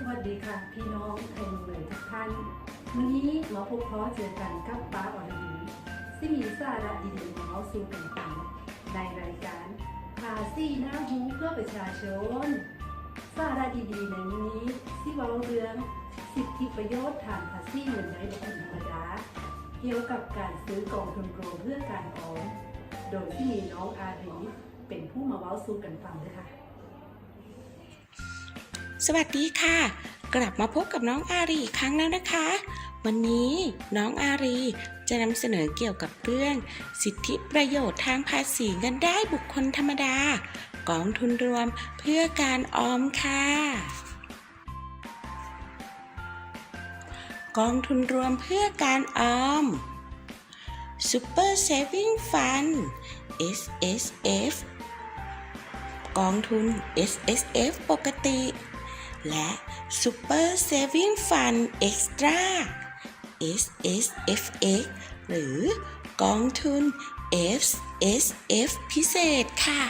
สวัสดีค่ะ พี่น้องไทยเมืองเลยทุกท่าน วันนี้มาพบเพาะเจอกันกับป้าอรดีที่มีสาระดีๆมาเล่าสู่กันฟังในรายการภาษีหน้าหูเพื่อประชาชนสาระดีๆในนี้ที่เว้าเรื่องสิทธิประโยชน์ทางภาษีเงินได้บุคคลธรรมดา เกี่ยวกับการซื้อกองทุนรวมเพื่อการออมโดยที่มีน้องอารีเป็นผู้มาเว้าสู่กันฟังด้วยค่ะ สวัสดีค่ะ กลับมาพบกับน้องอารีอีกครั้งแล้วนะคะ วันนี้น้องอารีจะนำเสนอเกี่ยวกับเรื่อง สิทธิประโยชน์ทางภาษีเงินได้บุคคลธรรมดา กองทุนรวมเพื่อการออมค่ะกองทุนรวมเพื่อการออม Super Saving Fund S S F กองทุน S S F ปกติ และ Super Saving Fund Extra S S F X หรือกองทุน F S F พิเศษค่ะ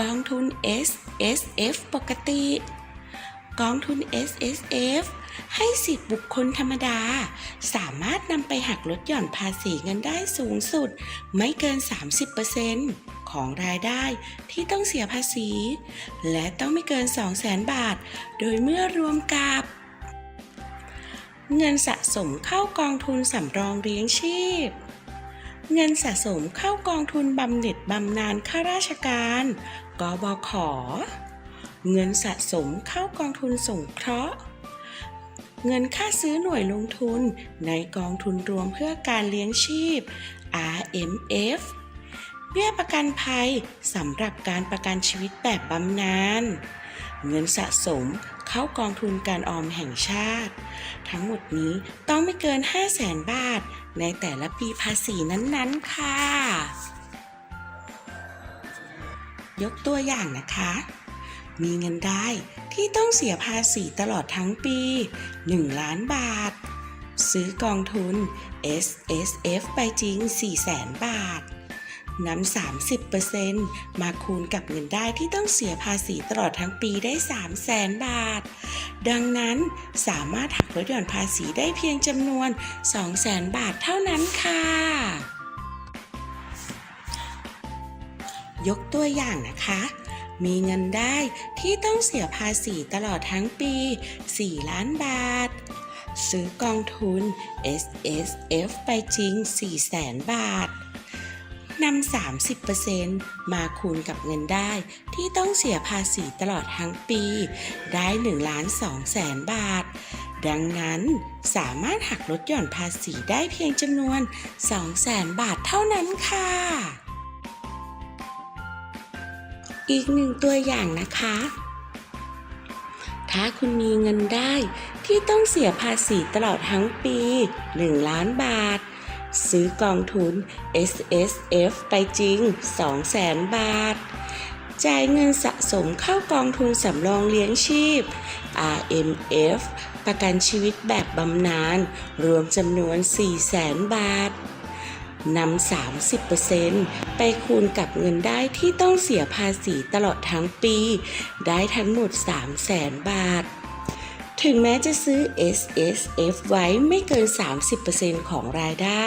กองทุน S S F ปกติ กองทุน S S F ให้สิทธิบุคคลธรรมดา สามารถนำไปหักลดหย่อนภาษีเงินได้สูงสุด ไม่เกิน 30% ของรายได้ที่ต้องเสียภาษี และต้องไม่เกิน 200,000 บาท โดยเมื่อรวมกับ เงินสะสมเข้ากองทุนสำรองเลี้ยงชีพ เงินสะสมเข้ากองทุนบำเหน็จบำนาญข้าราชการ กบข เงินสะสมเข้ากองทุนสงเคราะห์เงินค่าซื้อหน่วยลงทุนในกองทุนรวมเพื่อการเลี้ยงชีพ RMF เบี้ยประกันภัยสำหรับการประกันชีวิตแบบบำนาญเงินสะสมเข้ากองทุนการออมแห่งชาติ ทั้งหมดนี้ต้องไม่เกิน 5 0 0แสนบาท ในแต่ละปีภาษีนั้นๆค่ะ ยกตัวอย่างนะคะ มีเงินได้ที่ต้องเสียภาษีตลอดทั้งปี 1 ล้านบาท ซื้อกองทุน S S F ไปจริง4แสนบาท นำ 30%มาคูณกับเงินได้ที่ต้องเสียภาษีตลอดทั้งปีได้3แสนบาท ดังนั้นสามารถหักลดหย่อนภาษีได้เพียงจำนวน2แสนบาทเท่านั้นค่ะ ยกตัวอย่างนะคะมีเงินได้ที่ต้องเสียภาษีตลอดทั้งปี 4 ล้านบาท ซื้อกองทุน S S F ไปจริง4แสนบาท นำ 30%มาคูณกับเงินได้ ที่ต้องเสียภาษีตลอดทั้งปี ได้1ล้าน2แสนบาท ดังนั้นสามารถหักลดหย่อนภาษีได้เพียงจำนวน 2 แสนบาทเท่านั้นค่ะ อีกหนึ่งตัวอย่างนะคะถ้าคุณมีเงินได้ที่ต้องเสียภาษีตลอดทั้งปี 1 ล้านบาท ซื้อกองทุน S S F ไปจริง2แสนบาท จ่ายเงินสะสมเข้ากองทุนสำรองเลี้ยงชีพ R M F ประกันชีวิตแบบบำนาญรวมจำนวน4แสนบาทนำ 30%ไปคูณกับเงินได้ที่ต้องเสียภาษีตลอดทั้งปี ได้ทั้งหมด3แสนบาท ถึงแม้จะซื้อ S S F ไว้ไม่เกิน 30%ของรายได้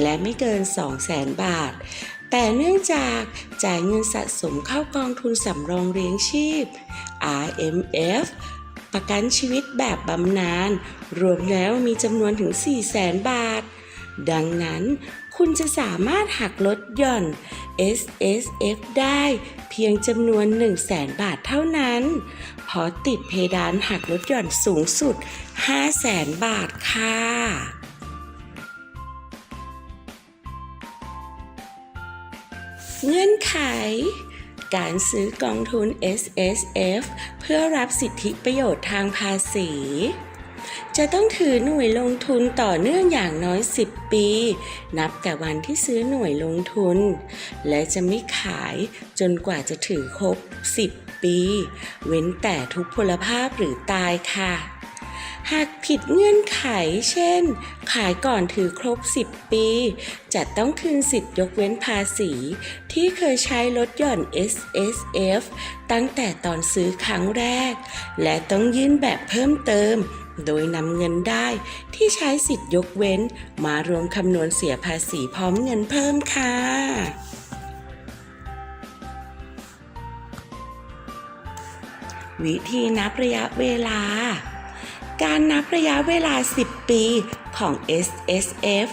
และไม่เกิน2แสนบาท แต่เนื่องจากจ่ายเงินสะสมเข้ากองทุนสำรองเลี้ยงชีพ R M F ประกันชีวิตแบบบำนาญรวมแล้วมีจำนวนถึง4แสนบาท ดังนั้นคุณจะสามารถหักลดหย่อน S S F ได้ เพียงจำนวน1 0 0 0 0แสนบาทเท่านั้นเพราะติดเพดานหักลดหย่อนสูงสุด 5 0 0แสนบาทค่ะเงื่อนไข การซื้อกองทุน S S F เพื่อรับสิทธิประโยชน์ทางภาษี จะต้องถือหน่วยลงทุนต่อเนื่องอย่างน้อย 10 ปี นับแต่วันที่ซื้อหน่วยลงทุน และจะไม่ขายจนกว่าจะถือครบ 10 ปี เว้นแต่ทุกพลภาพหรือตายค่ะ หากผิดเงื่อนไข เช่น ขายก่อนถือครบ 10 ปี จะต้องคืนสิทธิ์ยกเว้นภาษี ที่เคยใช้ลดหย่อน S S F ตั้งแต่ตอนซื้อครั้งแรก และต้องยื่นแบบเพิ่มเติม โดยนำเงินได้ที่ใช้สิทธิ์ยกเว้น มารวมคำนวณเสียภาษีพร้อมเงินเพิ่มค่ะวิธีนับระยะเวลา การนับระยะเวลา 10 ปีของ S S F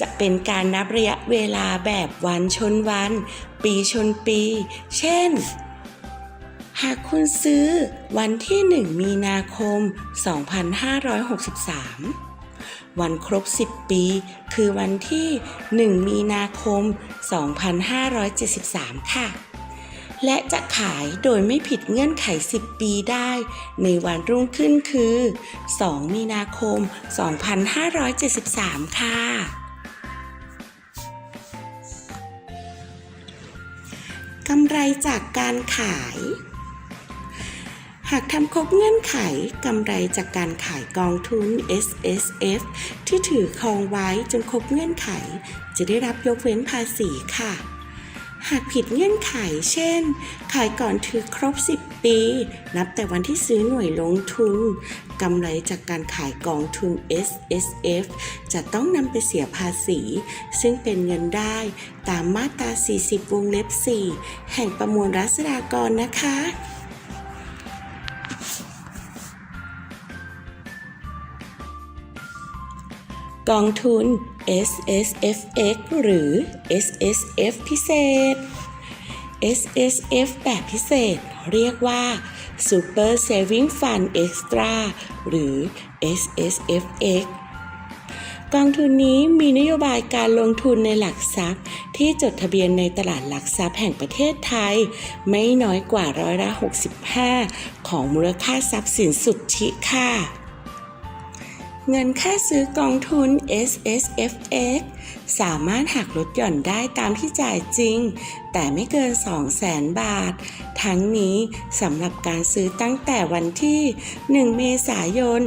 จะเป็นการนับระยะเวลาแบบวันชนวัน ปีชนปี เช่น หากคุณซื้อวันที่ 1 มีนาคม 2563 วันครบ 10 ปี คือวันที่ 1 มีนาคม 2573 ค่ะ และจะขายโดยไม่ผิดเงื่อนไข 10 ปีได้ ในวันรุ่งขึ้นคือ 2 มีนาคม 2573 ค่ะกำไรจากการขาย หากทำครบเงื่อนไขกำไรจากการขายกองทุน S S F ที่ถือครองไว้จนครบเงื่อนไข จะได้รับยกเว้นภาษีค่ะ หากผิดเงื่อนไข เช่น ขายก่อนถือครบ 10 ปี นับแต่วันที่ซื้อหน่วยลงทุนกำไรจากการขายกองทุน S S F จะต้องนำไปเสียภาษี ซึ่งเป็นเงินได้ตามมาตรา 40 วงเล็บ 4 แห่งประมวลรัษฎากรนะคะ กองทุน S S F X หรือ S S F พิเศษ S S F แบบพิเศษ เรียกว่า Super Saving Fund Extra หรือ S S F X กองทุนนี้มีนโยบายการลงทุนในหลักทรัพย์ ที่จดทะเบียนในตลาดหลักทรัพย์แห่งประเทศไทย ไม่น้อยกว่าร้อยละ 65 ของมูลค่าทรัพย์สินสุทธิค่ะ เงินค่าซื้อกองทุน S S F X สามารถหักลดหย่อนได้ตามที่จ่ายจริง แต่ไม่เกิน 200,000 บาท ทั้งนี้สำหรับการซื้อตั้งแต่วันที่ 1 เมษายน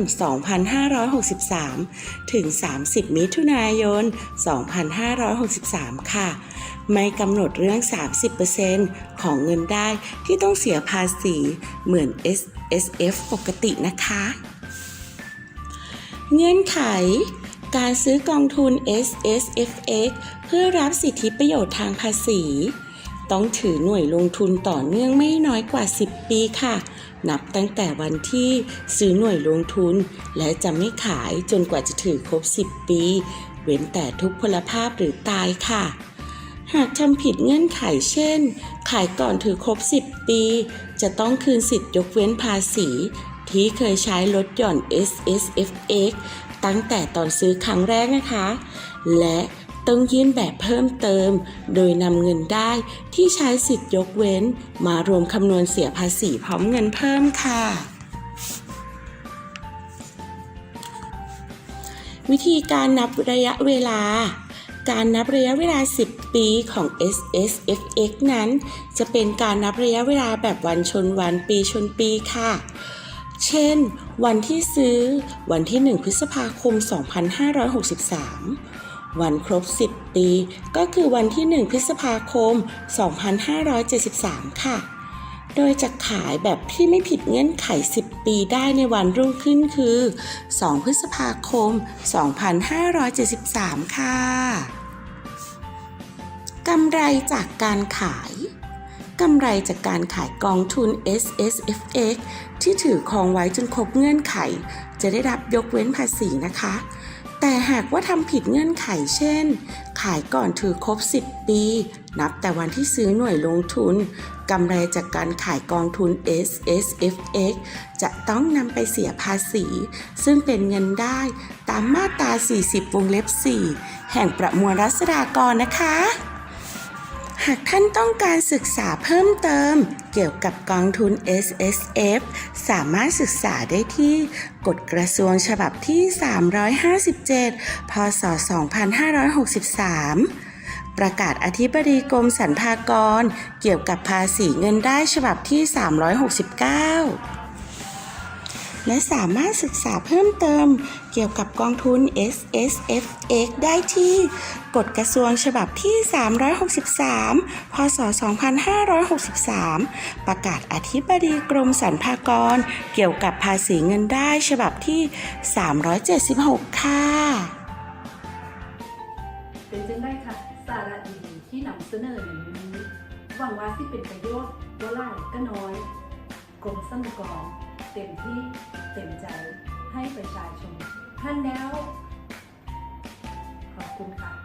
2563 ถึง 30 มิถุนายน 2563 ค่ะ ไม่กำหนดเรื่อง 30%ของเงินได้ที่ต้องเสียภาษีเหมือน S S F ปกตินะคะ เงื่อนไข การซื้อกองทุน S S F X เพื่อรับสิทธิประโยชน์ทางภาษี ต้องถือหน่วยลงทุนต่อเนื่องไม่น้อยกว่า 10 ปีค่ะ นับตั้งแต่วันที่ซื้อหน่วยลงทุน และจะไม่ขายจนกว่าจะถือครบ 10 ปี เว้นแต่ทุกพลภาพหรือตายค่ะหากทำผิดเงื่อนไขเช่น ขายก่อนถือครบ 10 ปี จะต้องคืนสิทธิยกเว้นภาษี ที่เคยใช้ลดหย่อน S S F X ตั้งแต่ตอนซื้อครั้งแรกนะคะ และต้องยื่นแบบเพิ่มเติม โดยนำเงินได้ที่ใช้สิทธิยกเว้น มารวมคำนวณเสียภาษีพร้อมเงินเพิ่มค่ะ วิธีการนับระยะเวลา การนับระยะเวลา 10 ปีของ S S F X นั้น จะเป็นการนับระยะเวลาแบบวันชนวันปีชนปีค่ะ เช่น วันที่ซื้อ วันที่ 1 พฤษภาคม 2563 วันครบ 10 ปี ก็คือวันที่ 1 พฤษภาคม 2573 ค่ะ โดยจะขายแบบที่ไม่ผิดเงื่อนไข 10 ปีได้ในวันรุ่งขึ้นคือ 2 พฤษภาคม 2573 ค่ะ กำไรจากการขาย กำไรจากการขายกองทุน S S F X ที่ถือครองไว้จนครบเงื่อนไข จะได้รับยกเว้นภาษีนะคะ แต่หากว่าทำผิดเงื่อนไขเช่น ขายก่อนถือครบ 10 ปี นับแต่วันที่ซื้อหน่วยลงทุนกำไรจากการขายกองทุน S S F X จะต้องนำไปเสียภาษี ซึ่งเป็นเงินได้ตามมาตรา 40 วงเล็บ 4 แห่งประมวลรัษฎากรนะคะากท่านต้องการศึกษาเพิ่มเติม เกี่ยวกับกองทุน S S F สามารถศึกษาได้ที่กฎกระทรวงฉบับที่ 357 พศ 2563ประกาศอธิบดีกรมสรรพากร เกี่ยวกับภาษีเงินได้ฉบับที่ 369 และสามารถศึกษาเพิ่มเติม เกี่ยวกับกองทุน S S F X ได้ที่กฎกระทรวงฉบับที่ 363 พศ 2563 ประกาศอธิบดีกรมสรรพากร เกี่ยวกับภาษีเงินได้ฉบับที่ 376 ค่ะเป็นจังได้ค่ะ สาระดีๆที่นำเสนอในวันนี้หวังว่าที่เป็นประโยชน์ว่าหลาก็น้อยกรมสรรพากร เต็มที่เต็มใจให้ประชาชนท่านแล้ว ขอบคุณค่ะ